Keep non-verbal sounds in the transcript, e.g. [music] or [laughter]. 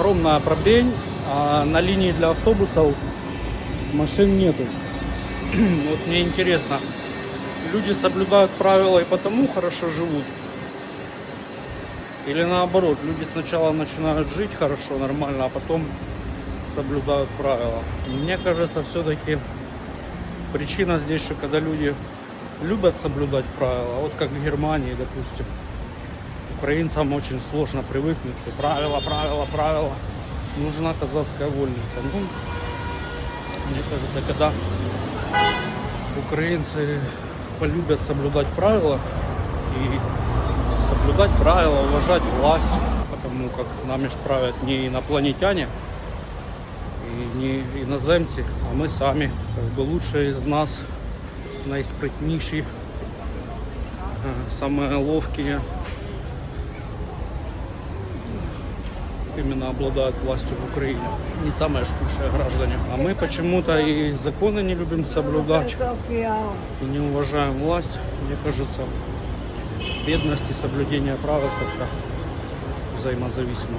огромная пробень, а на линии для автобусов машин нету. [clears throat] Вот мне интересно, люди соблюдают правила и потому хорошо живут? Или наоборот, люди сначала начинают жить хорошо, нормально, а потом соблюдают правила. Мне кажется, все-таки причина здесь, что когда люди любят соблюдать правила, вот как в Германии, допустим, украинцам очень сложно привыкнуть, что правила, правила, правила. Нужна казахская вольница. Ну, мне кажется, когда украинцы полюбят соблюдать правила и соблюдать правила, уважать власть, потому как нами ж правят не инопланетяне и не иноземцы, а мы сами, как бы лучшие из нас, наиспрытнейшие, э, самые ловкие, именно обладают властью в Украине. Не самые ж худшие граждане. А мы почему-то и законы не любим соблюдать, и не уважаем власть. Мне кажется, бедность и соблюдение правил как-то взаимозависимо.